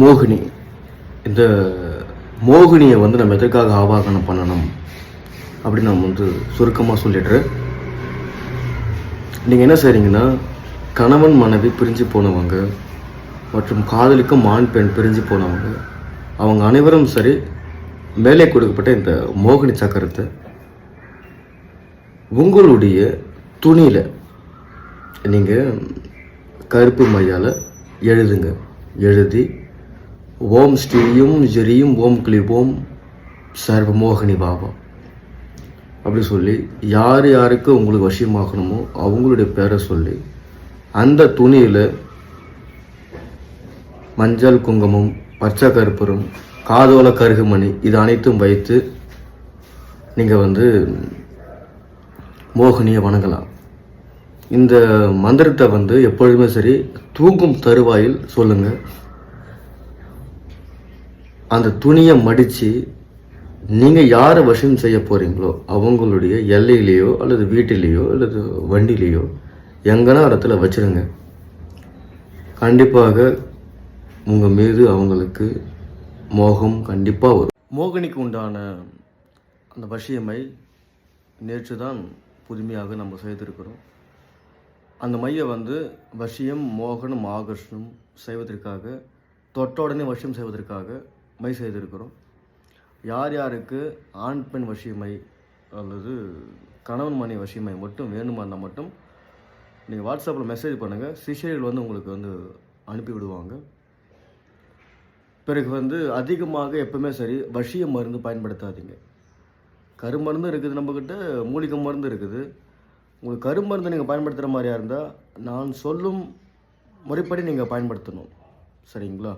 மோகினி. இந்த மோகினியை வந்து நம்ம எதற்காக ஆவாகனம் பண்ணணும் அப்படின்னு நான் வந்து சுருக்கமாக சொல்லிடுறேன். நீங்கள் என்ன செய்கிறீங்கன்னா கணவன் மனைவி பிரிஞ்சு போனவங்க மற்றும் காதலிக்கும் ஆண் பெண் பிரிஞ்சு போனவங்க அவங்க அனைவரும் சரி மேலே கொடுக்கப்பட்ட இந்த மோகினி சக்கரத்தை உங்களுடைய துணியில் நீங்கள் கருப்பு மையால் எழுதுங்க. எழுதி ஓம் ஸ்ரீயும் ஜெரியும் ஓம் கிளிபோம் சர்வ மோகினி பாபா. அப்படி சொல்லி யார் யாருக்கு உங்களுக்கு வசியமாகணுமோ அவங்களுடைய பேரை சொல்லி அந்த துணியில் மஞ்சள் குங்குமம் பச்சை கருப்பரும் காதோல கருகுமணி இது அனைத்தும் வைத்து நீங்கள் வந்து மோகினியை வணங்கலாம். இந்த மந்திரத்தை வந்து எப்பொழுதுமே சரி தூங்கும் தருவாயில் சொல்லுங்கள் அந்த துணியை மடித்து நீங்கள் யாரை வசம் செய்ய போகிறீங்களோ அவங்களுடைய எல்லையிலேயோ அல்லது வீட்டிலேயோ அல்லது வண்டிலேயோ எங்கன்னா இடத்துல வச்சிருங்க. கண்டிப்பாக உங்கள் மீது அவங்களுக்கு மோகம் கண்டிப்பாக வரும். மோகனிக்கு உண்டான அந்த வசியமை நேற்று தான் புதுமையாக நம்ம செய்திருக்கிறோம். அந்த மையை வந்து வசியம் மோகனம் ஆகர்ஷணம் செய்வதற்காக தொட்ட உடனே வசியம் செய்வதற்காக மை செய்திருக்கிறோம். யார் யாருக்கு ஆண் பெண் வசிமை அல்லது கணவன் மனை வசிமை மட்டும் வேணுமானா மட்டும் நீங்கள் வாட்ஸ்அப்பில் மெசேஜ் பண்ணுங்கள் சிஷைகள் வந்து உங்களுக்கு வந்து அனுப்பி விடுவாங்க. பிறகு வந்து அதிகமாக எப்பவுமே சரி வசிய மருந்து பயன்படுத்தாதீங்க. கருமருந்து இருக்குது நம்மக்கிட்ட மூலிகை மருந்து இருக்குது. உங்களுக்கு கருமருந்து நீங்கள் பயன்படுத்துகிற மாதிரியா இருந்தால் நான் சொல்லும் முறைப்படி நீங்கள் பயன்படுத்தணும். சரிங்களா?